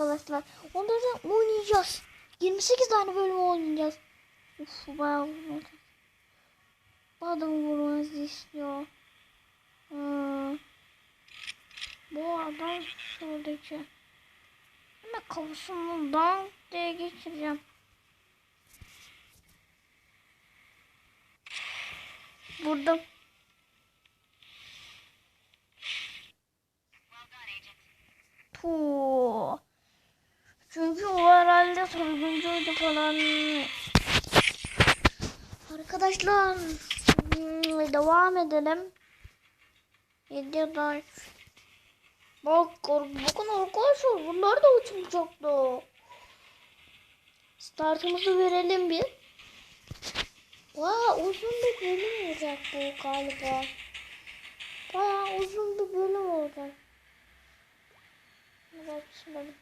arkadaşlar. Onları oynayacağız. 28 tane bölüm oynayacağız. Uf bayağı. Bu adamı vurmanızı istiyor. Hmm. Bu adam şuradaki. Hemen kafasından diye geçireceğim. Vurdum. Puh. Çünkü o herhalde sonuncuydu falan. Arkadaşlar hmm, devam edelim. Videoda Bak bakın arkadaşlar bunlar da uçmayacaktı. Startımızı verelim bir. Vaa uzun bir bölüm olacak bu galiba. Bayağı uzun bir bölüm olacak. Bak şimdi.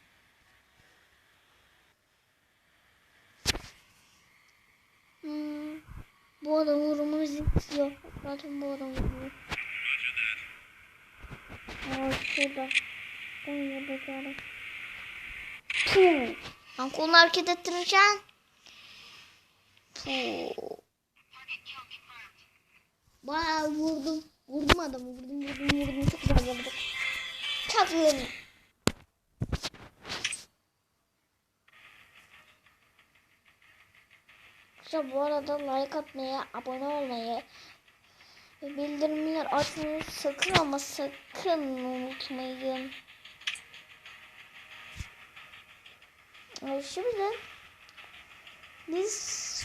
Hmm. Bu adam vurmamızı istiyor. Zaten bu adam vuruyor. Aa şurada. Ben buradaki adam. Puh. Ben kolunu hareket ettirirken. Puh. Bayağı vurdum. Vurdum adamı. Vurdum vurdum vurdum. Çok güzel vurdum. Çok güzel. Arkadaşlar bu arada like atmayı, abone olmayı ve bildirimler açmayı sakın ama sakın unutmayın. Şimdi biz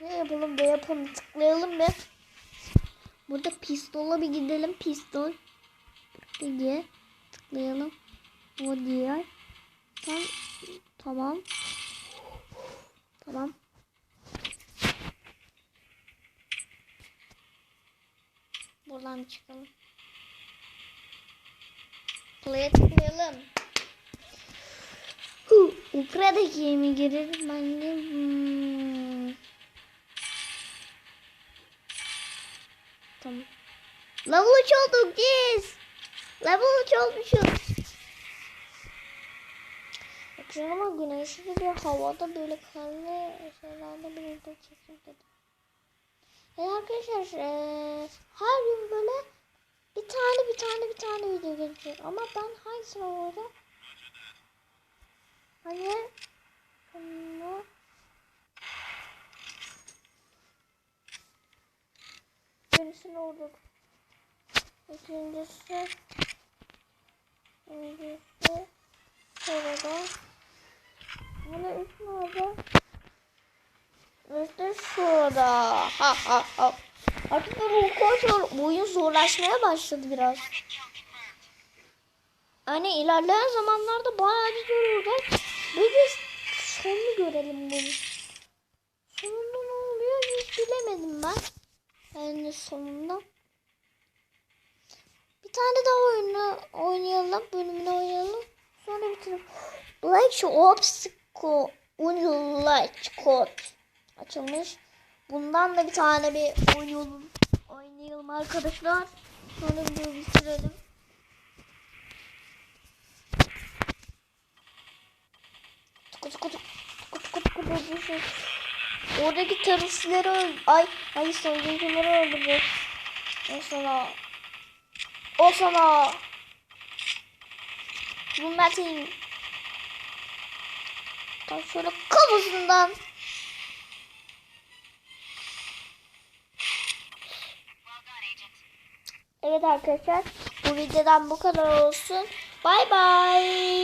ne yapalım be yapalım tıklayalım be. Burada pistola bir gidelim pistol. Diye tıklayalım. O diğer. Tam Tamam. Tamam. Buradan çıkalım. Play'e tıklayalım. Hu, Upra'daki mi girelim ben de. Hmm. Tamam. Level 3 olduk yes. Level 3 olmuşuz. Bakıyorum ama güneşli bir havada böyle karlı şeylerde bir video çekeyim dedim. Yani arkadaşlar eee, her gün böyle bir tane bir tane bir tane video gelecek. Ama ben hangisini olacak? Hani bunu birisini olduk. İkincisi İkincisi Şurada. Hani üç nerede? İşte şurada. Ha ha ha. Artık bu kontrol oyun zorlaşmaya başladı biraz. Hani ilerleyen zamanlarda bayağı bir. Bir de sonunu görelim bunu. Sonunda ne oluyor hiç bilemedim ben. Yani sonunda. Bir tane daha oyunu oynayalım. Bölümünü oynayalım. Sonra bitirelim. Black Obstacle Code açılmış. Bundan da bir tane bir oynayalım. Oynayalım arkadaşlar. Sonra videoyu bitirelim. Tıkı tıkı tıkı. Oradaki teröristleri öldü. Ay, ay soyguncuları öldürdü. O sana. O sana. Bu Metin. Tam şöyle kafasından. Evet arkadaşlar bu videodan bu kadar olsun. Bay bay.